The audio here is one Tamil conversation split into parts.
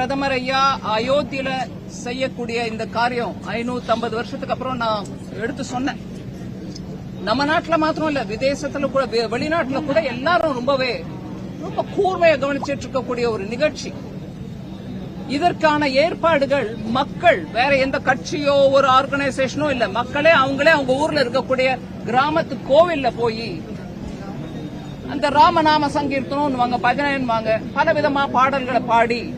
பிரதமர் ஐயா அயோத்தியில செய்யக்கூடிய இந்த காரியம் ஐநூத்தி ஐம்பது வருஷத்துக்கு அப்புறம் நான் எடுத்து சொன்னேன். நம்ம நாட்டுல மாத்திரம் இல்ல விதேசத்துல கூட வெ- வெளிநாட்டுல கூட எல்லாரும் ரொம்பவே ரொம்ப கூர்மையா கவனிச்சிட்டு இருக்கக்கூடிய ஒரு நிகழ்ச்சி. இதற்கான ஏற்பாடுகள் மக்கள் வேற எந்த கட்சியோ ஒரு ஆர்கனைசேஷனோ இல்ல மக்களே அவங்களே அவங்க ஊர்ல இருக்கக்கூடிய கிராமத்து கோவில்ல போய் அந்த ராமநாம சங்கீர்த்தனம் வாங்க பஜனைன்னு வாங்க பல விதமா பாடல்களை பாடி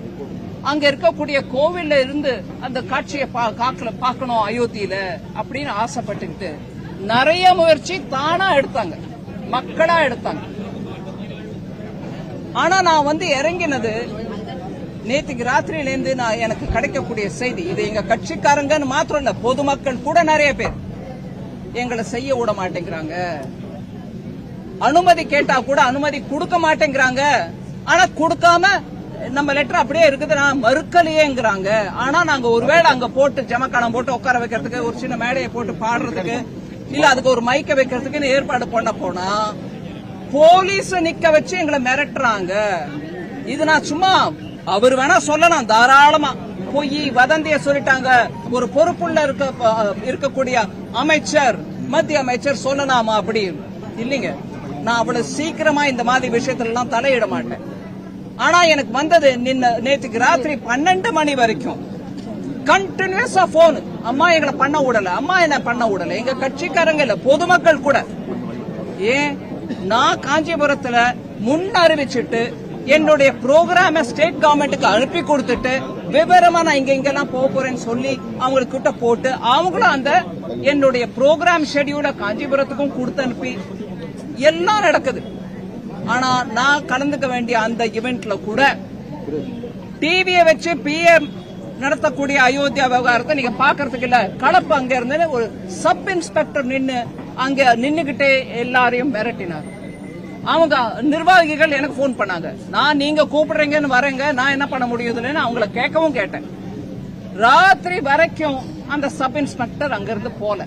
அங்க இருக்கக்கூடிய கோவில்ல இருந்து அந்த காட்சியை பா- பார்க்கணும் அயோத்தியில அப்படின்னு ஆசைப்பட்டுக்கிட்டு நிறைய முயற்சி தானா எடுத்தாங்க. மக்களா எடுத்தாங்க. ஆனா நான் வந்து இறங்கினது நேற்றுக்கு ராத்திரியில இருந்து நான் எனக்கு கிடைக்கக்கூடிய செய்தி இது எங்க கட்சிக்காரங்கன்னு மாத்திரம் இல்ல பொதுமக்கள் கூட நிறைய பேர். எங்களை செய்ய விட மாட்டேங்கிறாங்க. அனுமதி கேட்டா கூட அனுமதி கொடுக்க மாட்டேங்கிறாங்க. ஆனா கொடுக்காம நம்ம லெட்டர் அப்படியே இருக்குது. நான் மறுக்கலையேங்கிறாங்க. ஆனா நாங்க ஒருவேளை அங்க போட்டு ஜமக்காலம் போட்டு உட்கார வைக்கிறதுக்கு ஒரு சின்ன மேடையை போட்டு பாடுறதுக்கு இல்ல அதுக்கு ஒரு மைக்க வைக்கிறதுக்குன்னு ஏற்பாடு பண்ண போனா போலீஸ் நிக்க வச்சு எங்களை மிரட்டுறாங்க. இது நான் சும்மா அவர் வேணா சொல்லலாம் தாராளமா. பொய் வதந்திய சொல்லிட்டாங்க. ஒரு பொறுப்புள்ள இருக்க இருக்கக்கூடிய அமைச்சர் மத்திய அமைச்சர் சொல்லலாமா அப்படி இல்லைங்க. நான் அவ்வளவு சீக்கிரமா இந்த மாதிரி விஷயத்துல எல்லாம் தலையிட மாட்டேன். ஆனா எனக்கு வந்தது நின்ன நேத்துக்கு ராத்திரி பன்னெண்டு மணி வரைக்கும். கண்டினியூஸா போன் அம்மா எங்களை பண்ண விடல. அம்மா என்ன பண்ண விடல? எங்க கட்சிக்காரங்க இல்ல பொதுமக்கள் கூட. ஏன்? நான் காஞ்சிபுரத்துல முன் அறிவிச்சிட்டு என்னுடைய ப்ரோக்ராம ஸ்டேட் கவர்மெண்ட்டுக்கு அனுப்பி கொடுத்துட்டு விவரமா நான் இங்க இங்கெல்லாம் போக போறேன்னு சொல்லி அவங்களுக்கு கிட்ட போட்டு அவங்களும் அந்த என்னுடைய ப்ரோக்ராம் ஷெடியூல காஞ்சிபுரத்துக்கும் கொடுத்து அனுப்பி எல்லாம் நடக்குது. ஆனா நான் கலந்துக்க வேண்டிய அந்த இவெண்ட்ல கூட டிவியை வச்சு பிஎம் நடத்தக்கூடிய அயோத்தியா விவகாரத்தை நீங்க பாக்குறதுக்கு இல்ல. கலப்பு அங்க இருந்து ஒரு சப் இன்ஸ்பெக்டர் நின்னு அங்க நின்னுகிட்டே எல்லாரையும் மிரட்டினார் அவங்க நிர்வாகிகள் எனக்கு ஃபோன் பண்ணாங்க. நான் நீங்க கூப்பிடுறீங்கன்னு வரேங்க. நான் என்ன பண்ண முடியுதுன்னு அவங்கள கேட்கவும் கேட்டேன். ராத்திரி வரைக்கும் அந்த சப் இன்ஸ்பெக்டர் அங்கிருந்து போல.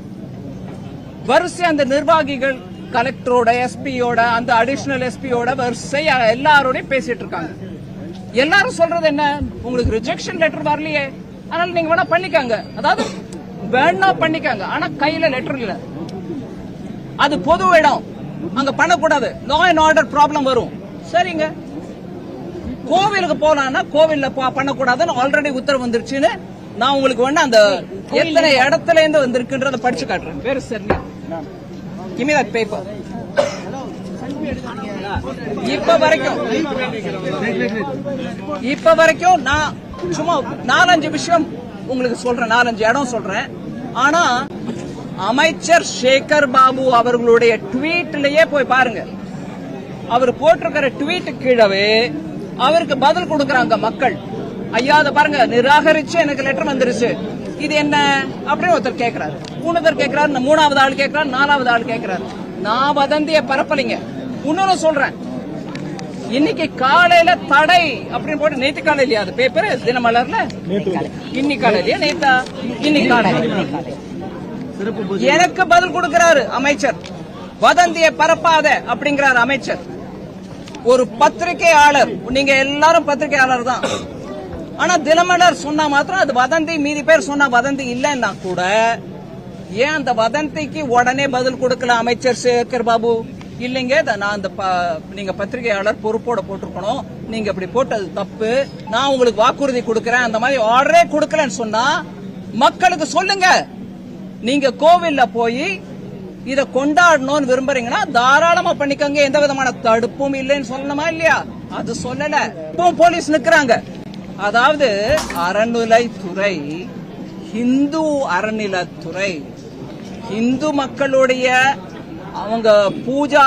வரிசை அந்த நிர்வாகிகள் கலெக்டரோட எஸ்பியோட அந்த அடிஷனல் எஸ்பியோட வரிசையா எல்லாரோடையும் பேசிட்டு இருக்காங்க. எல்லாரும் சொல்றது என்ன? உங்களுக்கு ரிஜெக்ஷன் லெட்டர் வரலையே. அதனால நீங்க வேணா பண்ணிக்கங்க. அதாவது வேணா பண்ணிக்கங்க. ஆனா கையில லெட்டர் இல்ல. அது பொது இடம். அங்க பண்ணக்கூடாது. லா அண்ட் ஆர்டர் ப்ராப்ளம் வரும். சரிங்க. கோவிலுக்கு போலாம்னா கோவில்ல பண்ணக்கூடாதுன்னு ஆல்ரெடி உத்தரவு வந்துருச்சுன்னு நான் உங்களுக்கு வேணா அந்த எத்தனை இடத்துல இருந்து வந்திருக்குன்றத படிச்சு காட்டுறேன். பேரு சரி கிமி தட் பேப்பர் இப்ப வரைக்கும் இப்ப வரைக்கும் நான் சும்மா நாலஞ்சு விஷயம் உங்களுக்கு சொல்றேன் நாலஞ்சு இடம் சொல்றேன். ஆனா அமைச்சர் சேகர் பாபு அவர்களுடைய ட்வீட்லயே போய் பாருங்க. அவர் போட்டிருக்கிற ட்வீட் கீழவே அவருக்கு பதில் கொடுக்கறாங்க மக்கள். ஐயா அதை பாருங்க நிராகரிச்சு எனக்கு லெட்டர் வந்துருச்சு. இது என்ன? அப்படின்னு ஒருத்தர் கேக்குறாரு. மூணாவது கேக்குறாரு மூணாவது ஆள் கேக்குறாரு நாலாவது ஆள் கேக்குறாரு. நான் வதந்திய பரப்பலைங்க. இன்னொன்னு சொல்றேன். இன்னைக்கு காலையில தடை அப்படின்னு போட்டு நேத்து காலையிலயா அது பேப்பர் தினமலர்ல? இன்னைக்கு காலையிலயா நேத்தா? இன்னைக்கு காலையில. எனக்கு பதில் கொடுக்கிறாரு அமைச்சர். வதந்திய பரப்பாத அப்படிங்கிறார் அமைச்சர். ஒரு பத்திரிகையாளர். நீங்க எல்லாரும் பத்திரிகையாளர் தான். ஆனா தினமலர் சொன்னா மாத்திரம் அது வதந்தி மீதி பேர் சொன்னா வதந்தி இல்லைன்னா கூட ஏன் அந்த வதந்திக்கு உடனே பதில் கொடுக்கல அமைச்சர் சேகர் பாபு? இல்லைங்க நான் அந்த ப- நீங்க பத்திரிகையாளர் பொறுப்போட போட்டிருக்கணும். நீங்க இப்படி போட்டது தப்பு. நான் உங்களுக்கு வாக்குறுதி கொடுக்கறேன். அந்த மாதிரி ஆர்டரே கொடுக்கலன்னு சொன்னா மக்களுக்கு சொல்லுங்க. நீங்க கோவில்ல போய் இத கொண்டாடணும்னு விரும்புறீங்கன்னா தாராளமா பண்ணிக்கோங்க. எந்த விதமான தடுப்பும் இல்லைன்னு சொல்லணுமா இல்லையா? அது சொல்லல. இப்போ போலீஸ் நிக்கிறாங்க. அதாவது அறநிலைத்துறை ஹிந்து அறநிலத்துறை. இந்து மக்களுடைய அவங்க பூஜா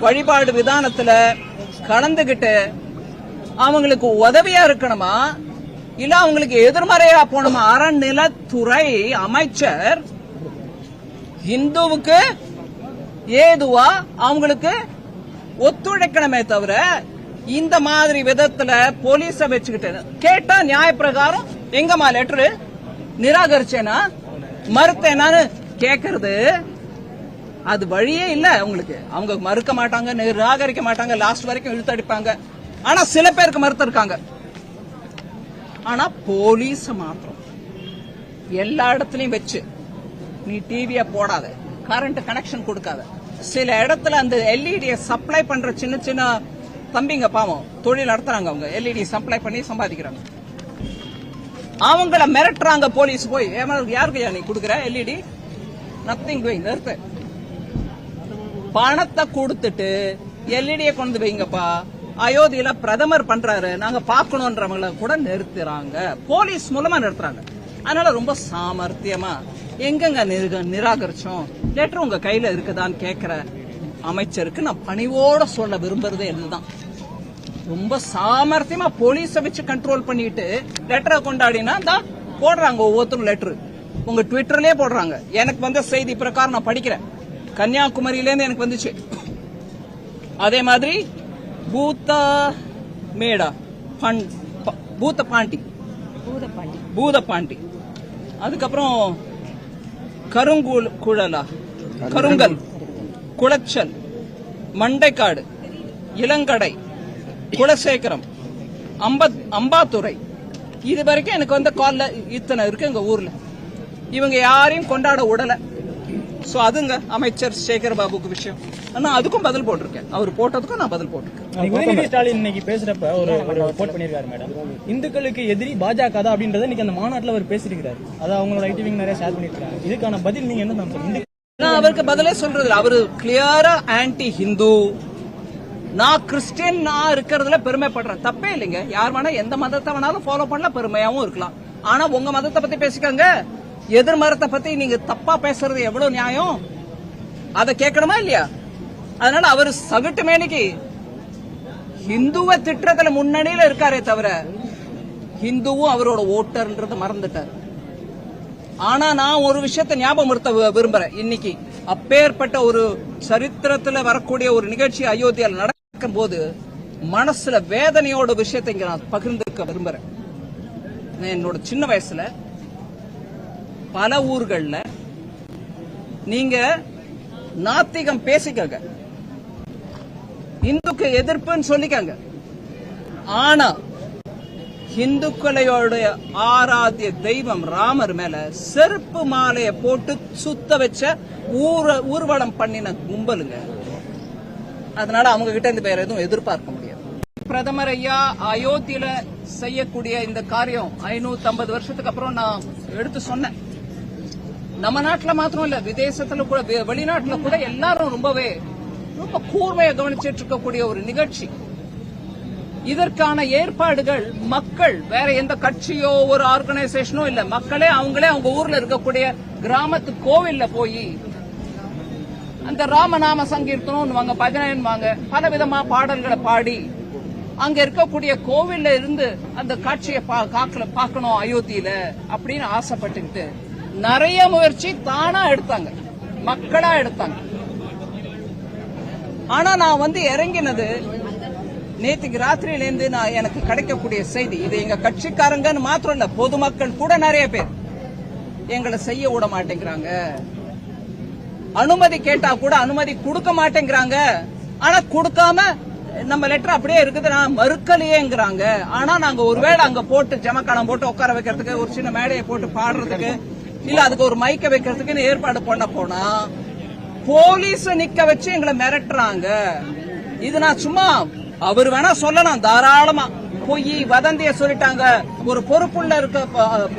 வழிபாடு விதானத்துல கலந்துகிட்டு அவங்களுக்கு உதவியா இருக்கணுமா? இல்ல அவங்களுக்கு எதிர்மறையா போகணுமா? அறநிலத்துறை அமைச்சர் இந்துவுக்கு ஏதுவா அவங்களுக்கு ஒத்துழைக்கணுமே தவிர இந்த மாதிரி விதத்துல போலீஸ வச்சுக்கிட்டு கேட்டா நியாய பிரகாரம் எங்கம்மா லெட்டரு நிராகரிச்சேனா? மறுத்தேனான்னு கேக்குறது அது வழியே இல்ல உங்களுக்கு அவங்க மறுக்க மாட்டாங்க நிராகரிக்க மாட்டாங்க லாஸ்ட் வரைக்கும் இழுத்தடிப்பாங்க. ஆனா சில பேருக்கு மறுத்து இருக்காங்க ஆனா போலீஸ் மாத்திரம். எல்லா இடத்துலயும் வச்சு. நீ டிவிய போடாத. கரண்ட் கனெக்ஷன் கொடுக்காத. சில இடத்துல அந்த எல்இடியை சப்ளை பண்ற சின்ன சின்ன தம்பிங்க பாவம் தொழில் நடத்துறாங்க அவங்க. எல்இடி சப்ளை பண்ணி சம்பாதிக்கிறாங்க. அவங்கள மிரட்டுறாங்க போலீஸ் போய். யாருக்கு நீ கொடுக்குற? எல்இடி நத்திங் டூயிங் நிறுத்து. பணத்தை கொடுத்துட்டு எல்இடிய கொண்டு வைங்கப்பா. அயோத்தியில பிரதமர் பண்றாரு. நாங்க பாக்கணும்ன்றவங்கள கூட நிறுத்துறாங்க. போலீஸ் மூலமா நிறுத்துறாங்க. அதனால ரொம்ப சாமர்த்தியமா எங்கெங்க நிராகரிச்சோம்? லெட்டர் உங்க கையில இருக்குதான்னு கேக்குற அமைச்சருக்கு நான் பணிவோட சொல்ல விரும்புறதே இதுதான். ரொம்ப சாமர்த்தியமா போலீஸ வச்சு கண்ட்ரோல் பண்ணிட்டு லெட்டரை கொண்டாடினா இந்தா போடுறாங்க ஒவ்வொருத்தரும் லெட்டர் உங்க ட்விட்டர்லயே போடுறாங்க. எனக்கு வந்த செய்தி பிரகாரம் நான் படிக்கிறேன். கன்னியாகுமரியில இருந்து எனக்கு வந்துச்சு. அதே மாதிரி பூத்த மேடா பண்- பூத்த பாண்டி. பூதப்பாண்டி பூதப்பாண்டி அதுக்கப்புறம் கருங்குள் குழலா கருங்கல் குளச்சல் மண்டைக்காடு இளங்கடை குலசேகரம். அம்பத் அம்பாத்துறை. இது வரைக்கும் எனக்கு வந்த கால்ல இத்தனை இருக்கு எங்க ஊர்ல. இவங்க யாரையும் கொண்டாட விடல சோ அதுங்க அமைச்சர் சேகர் பாபுக்கு விஷயம். ஆனா அதுக்கும் பதில் போட்டிருக்கேன். அவர் போட்டதுக்கும் நான் பதில் போட்டிருக்கேன். ஸ்டாலின் இன்னைக்கு பேசுறப்ப ஒரு ரிப்போர்ட் பண்ணிருக்காரு மேடம். இந்துக்களுக்கு எதிரி பாஜக தான் அப்படின்றத இன்னைக்கு அந்த மாநாட்டுல அவர் பேசியிருக்காரு அதை அவங்களோட ஐடி நிறைய ஷேர் பண்ணிருக்காங்க இதுக்கான பதில் நீங்க என்ன நான் அவருக்கு பதிலே சொல்றது. அவரு கிளியரா ஆன்டி ஹிந்து நான் கிறிஸ்டியன் நான் இருக்கிறதுல பெருமைப்படுறேன். தப்பே இல்லைங்க. யார் வேணா எந்த மதத்தை வேணாலும் ஃபாலோ பண்ணல பெருமையாவும் இருக்கலாம். ஆனா உங்க மதத்தை பத்தி பேசிக்கங்க. எதிர் மதத்தை பத்தி நீங்க தப்பா பேசுறது எவ்வளவு நியாயம்? அதை கேட்கணுமா இல்லையா? அதனால அவர் சகட்டு மேனிக்கு ஹிந்துவை திட்டத்துல முன்னணியில இருக்காரே தவிர ஹிந்துவும் அவரோட ஓட்டர்ன்றது மறந்துட்டார். ஆனா நான் ஒரு விஷயத்தை ஞாபகப்படுத்த வி- விரும்புறேன். இன்னைக்கு அப்பேற்பட்ட ஒரு சரித்திரத்துல வரக்கூடிய ஒரு நிகழ்ச்சி அயோத்தியால நடக்கும் போது மனசுல வேதனையோட விஷயத்தை இங்க நான் பகிர்ந்துக்க விரும்புறேன். என்னோட சின்ன வயசுல பல ஊர்கள்ல நீங்க நாத்திகம் பேசிக்கங்க. இந்துக்கு எதிர்ப்புன்னு சொல்லிக்கங்க. ஆனா இந்துக்களோட ஆராத்திய தெய்வம் ராமர் மேல செருப்பு மாலையை போட்டு சுத்த வச்ச ஊர ஊர்வலம் பண்ணின கும்பலுங்க. அதனால அவங்க கிட்ட இருந்து வேற எதுவும் எதிர்பார்க்க முடியாது. பிரதமர் ஐயா அயோத்தியில செய்யக்கூடிய இந்த காரியம் ஐநூத்தி ஐம்பது வருஷத்துக்கு அப்புறம் நான் எடுத்து சொன்னேன். நம்ம நாட்டுல மாத்திரம் இல்ல விதேசத்துல கூட வெ- வெளிநாட்டுல கூட எல்லாரும் ரொம்பவே ரொம்ப கூர்மையை கவனிச்சிட்டு இருக்கக்கூடிய ஒரு நிகழ்ச்சி. இதற்கான ஏற்பாடுகள் மக்கள் வேற எந்த கட்சியோ ஒரு ஆர்கனைசேஷனோ இல்ல மக்களே அவங்களே அவங்க ஊர்ல இருக்கக்கூடிய கிராமத்து கோவில்ல போய் அந்த ராமநாம சங்கீர்த்தனம் வாங்க பஜனைன்னு வாங்க பல விதமா பாடல்களை பாடி அங்க இருக்கக்கூடிய கோவில்ல இருந்து அந்த காட்சியை பா- காக்கல பார்க்கணும் அயோத்தியில அப்படின்னு ஆசைப்பட்டுக்கிட்டு நிறைய முயற்சி தானா எடுத்தாங்க. மக்களா எடுத்தாங்க. ஆனா நான் வந்து இறங்கினது நேத்துக்கு ராத்திரியில இருந்து நான் எனக்கு கிடைக்கக்கூடிய செய்தி இது எங்க கட்சிக்காரங்கன்னு மாத்திரம் இல்ல பொதுமக்கள் கூட நிறைய பேர் எங்களை செய்ய விட மாட்டேங்கிறாங்க. அனுமதி கேட்டா கூட அனுமதி கொடுக்க மாட்டேங்கிறாங்க. ஆனா கொடுக்காம நம்ம லெட்டர் அப்படியே இருக்குது நான் மறுக்கலையேங்கிறாங்க. ஆனா நாங்க ஒருவேளை அங்க போட்டு ஜமக்கானம் போட்டு உட்கார வைக்கிறதுக்கு ஒரு சின்ன மேடையை போட்டு பாடுறதுக்கு இல்ல அதுக்கு ஒரு மைக்க வைக்கிறதுக்குன்னு ஏற்பாடு பண்ண போனா போலீஸ் நிக்க வச்சு எங்களை மிரட்டுறாங்க. இது நான் சும்மா அவர் வேணா சொல்லலாம் தாராளமா. பொய் வதந்திய சொல்லிட்டாங்க. ஒரு பொறுப்புள்ள இருக்க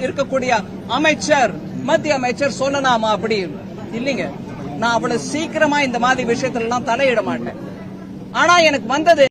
இருக்கக்கூடிய அமைச்சர் மத்திய அமைச்சர் சொல்லலாமா அப்படி இல்லைங்க. நான் அவ்வளவு சீக்கிரமா இந்த மாதிரி விஷயத்துல எல்லாம் தலையிட மாட்டேன். ஆனா எனக்கு வந்தது